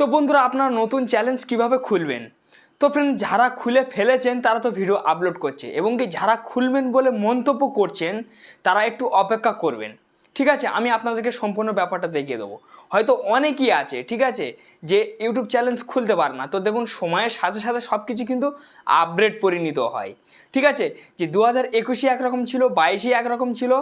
তো বন্ধুরা আপনারা নতুন চ্যালেঞ্জ কীভাবে খুলবেন? তো ফ্রেন্ড যারা খুলে ফেলেছেন, তারা তো ভিডিও আপলোড করছে এবং কি যারা খুলবেন বলে মন্তব্য করছেন, তারা একটু অপেক্ষা করবেন। ঠিক আছে? আমি আপনাদেরকে সম্পূর্ণ ব্যাপারটা দেখিয়ে দেবো। হয়তো অনেকই আছে, ঠিক আছে? যে ইউটিউব চ্যালেঞ্জ খুলতে পারে না। তো দেখুন, সময়ের সাথে সাথে সব কিছু কিন্তু আপগ্রেড পরিণত হয়। ঠিক আছে? যে দু হাজার একুশে একরকম ছিল বাইশে একরকম ছিল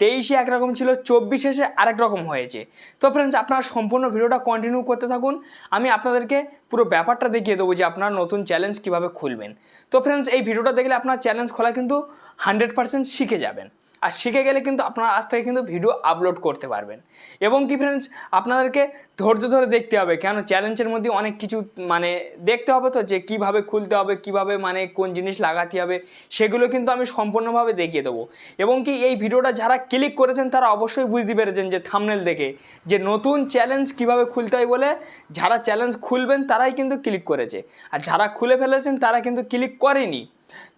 তেইশে একরকম ছিল চব্বিশ এসে আরেক রকম হয়েছে। তো ফ্রেন্ডস আপনারা সম্পূর্ণ ভিডিওটা কন্টিনিউ করতে থাকুন। আমি আপনাদেরকে পুরো ব্যাপারটা দেখিয়ে দেবো যে আপনারা নতুন চ্যালেঞ্জ কীভাবে খুলবেন। তো ফ্রেন্ডস এই ভিডিওটা দেখলে আপনার চ্যালেঞ্জ খোলা কিন্তু হান্ড্রেড পার্সেন্ট শিখে যাবেন। আর শিখে গেলে কিন্তু আপনারা আজ থেকে কিন্তু ভিডিও আপলোড করতে পারবেন। এবং কি ফ্রেন্ডস আপনাদেরকে ধৈর্য ধরে দেখতে হবে কেন চ্যালেঞ্জের মধ্যে অনেক কিছু মানে দেখতে হবে তো, যে কীভাবে খুলতে হবে, কীভাবে মানে কোন জিনিস লাগাতে হবে, সেগুলো কিন্তু আমি সম্পূর্ণভাবে দেখিয়ে দেবো। এবং কি এই ভিডিওটা যারা ক্লিক করেছেন, তারা অবশ্যই বুঝতে পেরেছেন যে থামনেল দেখে যে নতুন চ্যালেঞ্জ কীভাবে খুলতে হয় বলে যারা চ্যালেঞ্জ খুলবেন, তারাই কিন্তু ক্লিক করেছে। আর যারা খুলে ফেলেছেন, তারা কিন্তু ক্লিক করেনি।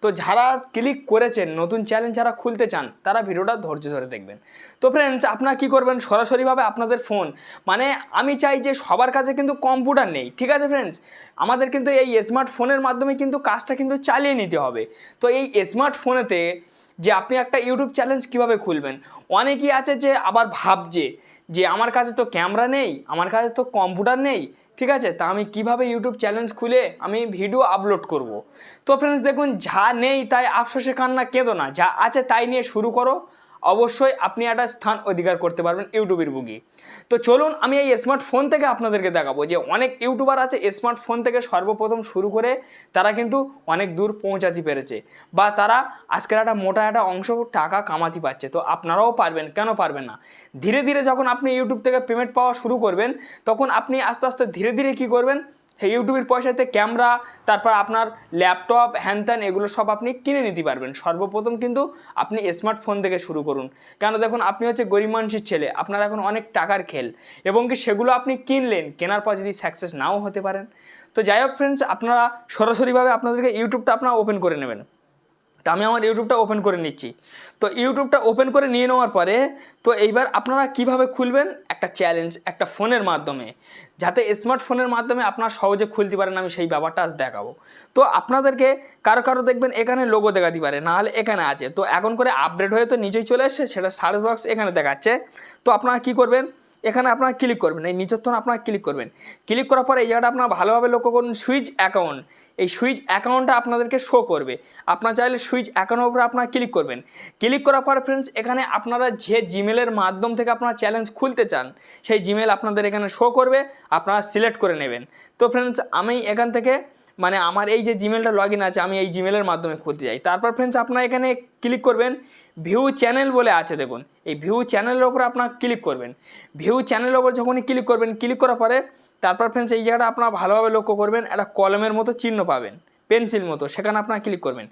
তো যারা ক্লিক করেছেন, নতুন চ্যালেঞ্জ যারা খুলতে চান, তারা ভিডিওটা ধৈর্য ধরে দেখবেন। তো ফ্রেন্ডস আপনারা কী করবেন? সরাসরিভাবে আপনাদের ফোন মানে আমি চাই যে সবার কাছে কিন্তু কম্পিউটার নেই, ঠিক আছে ফ্রেন্ডস আমাদের কিন্তু এই স্মার্টফোনের মাধ্যমে কিন্তু কাজটা কিন্তু চালিয়ে নিতে হবে। তো এই স্মার্টফোনেতে যে আপনি একটা ইউটিউব চ্যালেঞ্জ কীভাবে খুলবেন? অনেকেই আছে যে আবার ভাবছে যে, আমার কাছে তো ক্যামেরা নেই, আমার কাছে তো কম্পিউটার নেই। ঠিক আছে? তা আমি কীভাবে ইউটিউব চ্যালেঞ্জ খুলে আমি ভিডিও আপলোড করব? তো ফ্রেন্ডস দেখুন, যা নেই তাই আফসোসে কান্না, কেঁদো না। যা আছে তাই নিয়ে শুরু করো। অবশ্যই আপনি একটা স্থান অধিকার করতে পারবেন ইউটিউবের বুকি তো চলুন আমি এই স্মার্টফোন থেকে আপনাদেরকে দেখাবো যে অনেক ইউটিউবার আছে স্মার্টফোন থেকে সর্বপ্রথম শুরু করে তারা কিন্তু অনেক দূর পৌঁছাতে পেরেছে বা তারা আজকের একটা মোটা একটা অংশ টাকা কামাতে পারছে। তো আপনারাও পারবেন, কেন পারবেন না? ধীরে ধীরে যখন আপনি ইউটিউব থেকে পেমেন্ট পাওয়া শুরু করবেন, তখন আপনি আস্তে আস্তে ধীরে ধীরে কী করবেন? ইউটিউবের পয়সাতে ক্যামেরা, তারপর আপনার ল্যাপটপ হ্যান ত্যান এগুলো সব আপনি কিনে নিতে পারবেন। সর্বপ্রথম কিন্তু আপনি স্মার্টফোন থেকে শুরু করুন। কেন দেখুন, আপনি হচ্ছে গরিব মানুষের ছেলে, আপনার এখন অনেক টাকার খেল। এবং কি সেগুলো আপনি কিনলেন, কেনার পর যদি সাকসেস নাও হতে পারেন। তো যাই হোক ফ্রেন্ডস আপনারা সরাসরিভাবে আপনাদেরকে ইউটিউবটা আপনারা ওপেন করে নেবেন। তা আমি আমার ইউটিউবটা ওপেন করে নিচ্ছি। তো ইউটিউবটা ওপেন করে নিয়ে নেওয়ার পরে, তো এইবার আপনারা কীভাবে খুলবেন? একটা চ্যালেঞ্জ একটা ফোনের মাধ্যমে। যাতে স্মার্টফোনের মাধ্যমে আপনারা সহজে খুলতে পারেন, আমি সেই ব্যাপারটা আজ দেখাবো। তো আপনাদেরকে কারও কারও দেখবেন এখানে লোগো দেখাতে পারে, নাহলে এখানে আছে। তো এখন করে আপডেট হয়ে তো নিচেই চলে এসছে, সেটা সার্চ বক্স এখানে দেখাচ্ছে। তো আপনারা কী করবেন? এখানে আপনারা ক্লিক করবেন, এই নিচের তখন আপনারা ক্লিক করবেন। ক্লিক করার পরে এই জায়গাটা আপনারা ভালোভাবে লক্ষ্য করুন সুইচ অ্যাকাউন্ট এই সুইচ অ্যাকাউন্টটা আপনাদেরকে শো করবে। আপনার চাইলে সুইচ অ্যাকাউন্টের উপরে আপনারা ক্লিক করবেন। ক্লিক করার পর ফ্রেন্ডস এখানে আপনারা যে জিমেলের মাধ্যম থেকে আপনারা চ্যালেঞ্জ খুলতে চান, সেই জিমেল আপনাদের এখানে শো করবে, আপনারা সিলেক্ট করে নেবেন। তো ফ্রেন্ডস আমি এখান থেকে মানে আমার এই যে জিমেলটা লগ আছে, আমি এই জিমেলের মাধ্যমে খুলতে যাই। তারপর ফ্রেন্ডস আপনারা এখানে ক্লিক করবেন ভিউ চ্যানেল বলে আছে দেখুন। এই ভিউ চ্যানেলের ওপর আপনারা ক্লিক করবেন। ভিউ চ্যানেলের ওপর যখনই ক্লিক করবেন ক্লিক করার পরে তারপর ফ্রেন্ডস এই জায়গাটা আপনারা ভালোভাবে লক্ষ্য করবেন একটা কলমের মতো চিহ্ন পাবেন। পেন্সিল মতো, সেখানে আপনারা ক্লিক করবেন।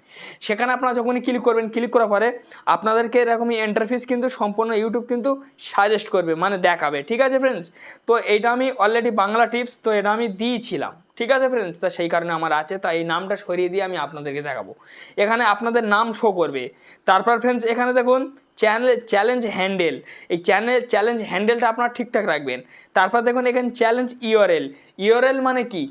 সেখানে আপনারা যখনই ক্লিক করবেন ক্লিক করার পরে আপনাদেরকে এরকমই এন্টারফেস কিন্তু সম্পূর্ণ ইউটিউব কিন্তু সাজেস্ট করবে মানে দেখাবে, ঠিক আছে ফ্রেন্ডস তো এইটা আমি অলরেডি বাংলা টিপস তো এটা আমি দিয়েছিলাম, ঠিক আছে ফ্রেন্ডস তা সেই কারণে আমার আছে তাই এই নামটা সরিয়ে দিয়ে আমি আপনাদেরকে দেখাবো। এখানে আপনাদের নাম শো করবে। তারপর ফ্রেন্ডস এখানে দেখুন চ্যানেল চ্যালেঞ্জ হ্যান্ডেল এই চ্যানেল চ্যালেঞ্জ হ্যান্ডেলটা আপনারা ঠিকঠাক রাখবেন। তারপর দেখুন, এখানে চ্যালেঞ্জ ইউআরএল ইউআরএল মানে কি?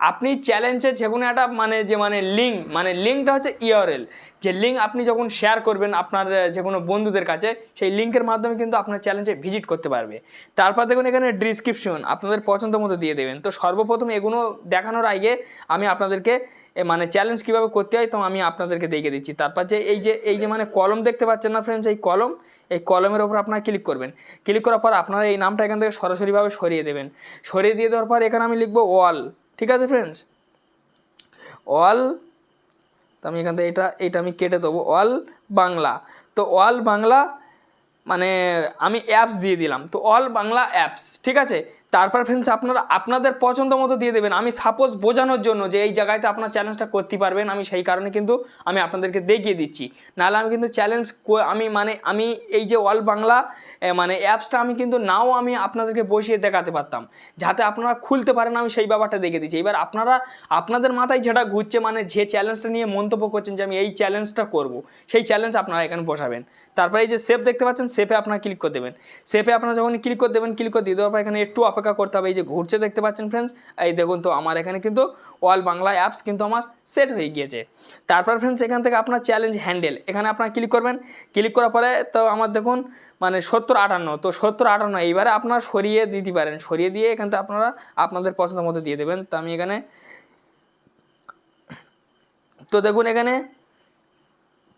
আপনি চ্যালেঞ্জের যে কোনো একটা মানে যে মানে লিঙ্ক মানে লিঙ্কটা হচ্ছে ইউআরএল যে লিঙ্ক আপনি যখন শেয়ার করবেন আপনার যে কোনো বন্ধুদের কাছে, সেই লিঙ্কের মাধ্যমে কিন্তু আপনার চ্যালেঞ্জে ভিজিট করতে পারবে। তারপর দেখুন এখানে ডিসক্রিপশন আপনাদের পছন্দ মতো দিয়ে দেবেন। তো সর্বপ্রথম এগুলো দেখানোর আগে আমি আপনাদেরকে মানে চ্যালেঞ্জ কীভাবে করতে হয়, তো আমি আপনাদেরকে দেখিয়ে দিচ্ছি। তারপর যে এই যে এই যে মানে কলম দেখতে পাচ্ছেন না ফ্রেন্ডস এই কলম এই কলমের ওপর আপনারা ক্লিক করবেন। ক্লিক করার পর আপনারা এই নামটা এখান থেকে সরাসরিভাবে সরিয়ে দেবেন। সরিয়ে দিয়ে দেওয়ার পর এখানে আমি লিখব ওয়াল ঠিক আছে ফ্রেন্ডস অল তো আমি এখান থেকে এটা এটা আমি কেটে দেবো। অল বাংলা। তো অল বাংলা মানে আমি অ্যাপস দিয়ে দিলাম। তো অল বাংলা অ্যাপস ঠিক আছে? তারপর ফ্রেন্ডস আপনারা, আপনাদের পছন্দ মতো দিয়ে দেবেন। আমি সাপোজ বোঝানোর জন্য যে এই জায়গাতে আপনার চ্যালেঞ্জটা করতে পারবেন, আমি সেই কারণে কিন্তু আমি আপনাদেরকে দেখিয়ে দিচ্ছি। নাহলে আমি কিন্তু চ্যালেঞ্জ আমি মানে আমি এই যে অল বাংলা মানে অ্যাপসটা আমি কিন্তু নাও আমি আপনাদেরকে বসিয়ে দেখাতে পারতাম। যাতে আপনারা খুলতে পারেন, আমি সেই ব্যাপারটা দেখে দিচ্ছি। এবার আপনারা, আপনাদের মাথায় যেটা ঘুরছে মানে যে চ্যালেঞ্জটা নিয়ে মন্তব্য করছেন যে আমি এই চ্যালেঞ্জটা করব, সেই চ্যালেঞ্জ আপনারা এখানে বসাবেন। তারপরে এই যে সেভ দেখতে পাচ্ছেন সেভে আপনারা ক্লিক করে দেবেন। সেভে আপনারা যখন ক্লিক করে দেবেন ক্লিক করে দিয়ে দেওয়ার পর এখানে একটু অপেক্ষা করতে হবে। এই যে ঘুরছে দেখতে পাচ্ছেন ফ্রেন্ডস এই দেখুন তো আমার এখানে কিন্তু অল বাংলা অ্যাপস কিন্তু আমার সেট হয়ে গিয়েছে। তারপর ফ্রেন্ডস এখান থেকে আপনার চ্যালেঞ্জ হ্যান্ডেল এখানে আপনারা ক্লিক করবেন। ক্লিক করার পরে তো আমার দেখুন মানে সত্তর আটান্ন। তো সত্তর আটান্ন, এইবারে আপনারা সরিয়ে দিতে পারেন। সরিয়ে দিয়ে এখান থেকে আপনারা আপনাদের পছন্দ মতো দিয়ে দেবেন। তো আমি এখানে তো দেখুন এখানে,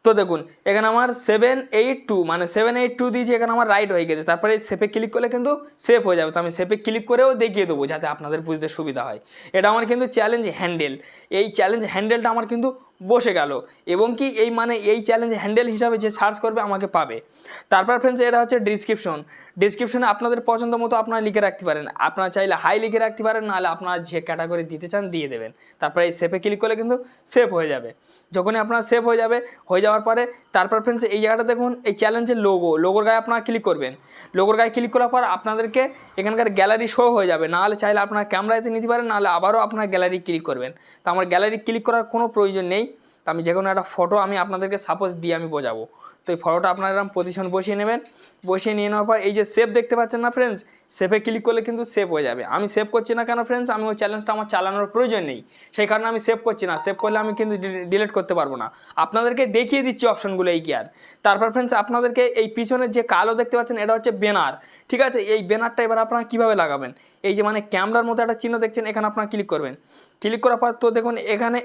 তো দেখুন, এখানে আমার সেভেন এইট টু মানে সেভেন এইট টু দিয়েছি এখানে আমার রাইট হয়ে গেছে, তারপরে সেপে ক্লিক করলে কিন্তু সেফ হয়ে যাবে। তো আমি সেপে ক্লিক করেও দেখিয়ে দেবো, যাতে আপনাদের বুঝতে সুবিধা হয়। এটা আমার কিন্তু চ্যালেঞ্জ হ্যান্ডেল এই চ্যালেঞ্জ হ্যান্ডেলটা আমার কিন্তু বসে গেল। এবং কি এই মানে এই চ্যালেঞ্জ হ্যান্ডেল হিসাবে যে সার্চ করবে আমাকে পাবে। তারপর ফ্রেন্ডস এটা হচ্ছে ডিসক্রিপশন ডিসক্রিপশনে আপনাদের পছন্দ মতো আপনারা লিখে রাখতে পারেন। আপনারা চাইলে হাই লিখে রাখতে পারেন, নাহলে আপনারা যে ক্যাটাগরি দিতে চান দিয়ে দেবেন। তারপরে এই সেভে ক্লিক করলে কিন্তু সেভ হয়ে যাবে। যখনই আপনার সেভ হয়ে যাবে, হয়ে যাওয়ার পরে তারপর ফ্রেন্ডস এই জায়গাটা দেখুন, এই চ্যালেঞ্জের লোগো লোগোর গায়ে আপনারা ক্লিক করবেন। লোগোর গায়ে ক্লিক করার পর আপনাদেরকে এখানকার গ্যালারি শো হয়ে যাবে। নাহলে চাইলে আপনার ক্যামেরাতে নিতে পারেন, নাহলে আবারও আপনার গ্যালারি ক্লিক করবেন। তো আমার গ্যালারি ক্লিক করার কোনো প্রয়োজন নেই। আমি যে কোনো একটা ফটো আমি আপনাদেরকে সাপোজ দিয়ে আমি বোঝাবো। তো এই ফটোটা আপনারা এরকম পজিশন বসিয়ে নেবেন। বসিয়ে নিয়ে নেওয়ার পর এই যে সেভ দেখতে পাচ্ছেন না ফ্রেন্ডস সেভে ক্লিক করলে কিন্তু সেভ হয়ে যাবে। আমি সেভ করছি না কেন ফ্রেন্ডস আমি ওই চ্যালেঞ্জটা আমার চালানোর প্রয়োজন নেই। সেই কারণে আমি সেভ করছি না। সেভ করলে আমি কিন্তু ডিলিট করতে পারব না। আপনাদেরকে দেখিয়ে দিচ্ছি অপশনগুলো এই কি আর। তারপর ফ্রেন্ডস আপনাদেরকে এই পিছনের যে কালো দেখতে পাচ্ছেন, এটা হচ্ছে ব্যানার ঠিক আছে? এই ব্যানারটা এবার আপনারা কীভাবে লাগাবেন? এই যে মানে ক্যামেরার মতো একটা চিহ্ন দেখছেন, এখানে আপনারা ক্লিক করবেন। ক্লিক করার পর তো দেখুন, এখানে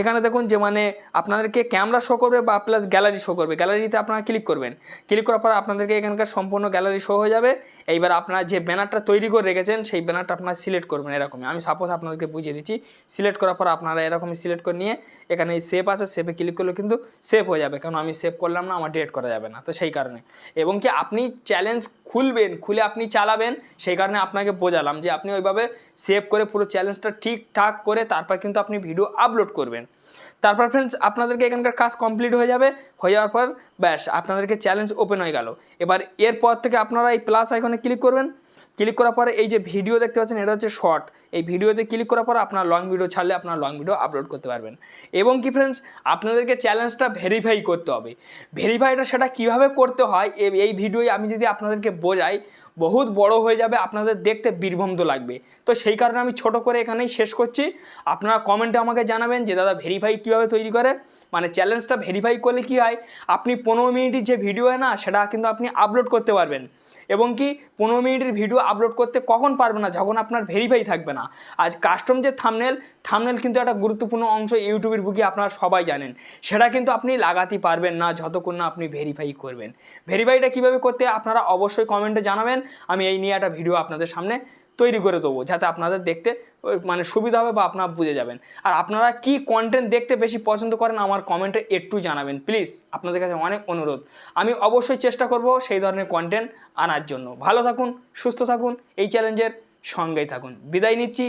এখানে দেখুন যে মানে আপনাদেরকে ক্যামেরা শো করবে বা প্লাস গ্যালারি শো করবে। গ্যালারিতে আপনারা ক্লিক করবেন। ক্লিক করার পর আপনাদেরকে এখানকার সম্পূর্ণ গ্যালারি শো হয়ে যাবে। এইবার আপনারা যে ব্যানারটা তৈরি করে রেখেছেন, সেই ব্যানারটা আপনারা সিলেক্ট করবেন এরকমই। আমি সাপোজ আপনাদেরকে বুঝিয়ে দিচ্ছি সিলেক্ট করার পর আপনারা এরকমই সিলেক্ট করে নিয়ে এখানে এই সেভ আছে সেভে ক্লিক করলে কিন্তু সেভ হয়ে যাবে। কারণ আমি সেভ করলাম না, আমার ডিলেট করা যাবে না। তো সেই কারণে। এবং কি আপনি চ্যালেঞ্জ খুলবেন, খুলে আপনি চালাবেন, সেই কারণে আপনাকে বোঝালাম যে আপনি ওইভাবে সেভ করে পুরো চ্যালেঞ্জটা ঠিকঠাক করে তারপর কিন্তু আপনি ভিডিও আপলোড করবেন। তারপর ফ্রেন্ডস আপনাদেরকে এখানকার কাজ কমপ্লিট হয়ে যাবে। হয়ে যাওয়ার পর, ব্যাস, আপনাদেরকে চ্যালেঞ্জ ওপেন হয়ে গেল। এবার এরপর থেকে আপনারা এই প্লাস আইকনে ক্লিক করবেন। ক্লিক করার পরে এই যে ভিডিও দেখতে পাচ্ছেন, এটা হচ্ছে শর্ট এই ভিডিওতে ক্লিক করার পর আপনার লং ভিডিও ছাড়লে আপনার লং ভিডিও আপলোড করতে পারবেন। এবং কি ফ্রেন্ডস আপনাদেরকে চ্যালেঞ্জটা ভেরিফাই করতে হবে। ভেরিফাইটা সেটা কীভাবে করতে হয় এই ভিডিওয় আমি যদি আপনাদেরকে বোঝাই বহুত বড় হয়ে যাবে, আপনাদের দেখতে বীরভূম লাগবে। তো সেই কারণে আমি ছোট করে এখানেই শেষ করছি। আপনারা কমেন্টে আমাকে জানাবেন যে, দাদা ভেরিফাই কীভাবে তৈরি করে মানে চ্যালেঞ্জটা ভেরিফাই করলে কি হয়? আপনি পনেরো মিনিটের যে ভিডিও হয় না, সেটা কিন্তু আপনি আপলোড করতে পারবেন। এবং কি পনেরো মিনিটের ভিডিও আপলোড করতে কখন পারবে না, যখন আপনার ভেরিফাই থাকবে না। আজ কাস্টম যে থামনেল থামনেল কিন্তু একটা গুরুত্বপূর্ণ অংশ ইউটিউবের বুকে আপনারা সবাই জানেন। সেটা কিন্তু আপনি লাগাতে পারবেন না, যতক্ষণ না আপনি ভেরিফাই করবেন। ভেরিফাইটা কীভাবে করতে, আপনারা অবশ্যই কমেন্টে জানাবেন। আমি এই নিয়ে একটা ভিডিও আপনাদের সামনে তৈরি করে দেবো, যাতে আপনাদের দেখতে মানে সুবিধা হবে বা আপনারা বুঝে যাবেন। আর আপনারা কি কন্টেন্ট দেখতে বেশি পছন্দ করেন আমার কমেন্টে একটু জানাবেন প্লিজ আপনাদের কাছে অনেক অনুরোধ। আমি অবশ্যই চেষ্টা করব সেই ধরনের কন্টেন্ট আনার জন্য। ভালো থাকুন, সুস্থ থাকুন, এই চ্যালেঞ্জের সঙ্গেই থাকুন। বিদায় নিচ্ছি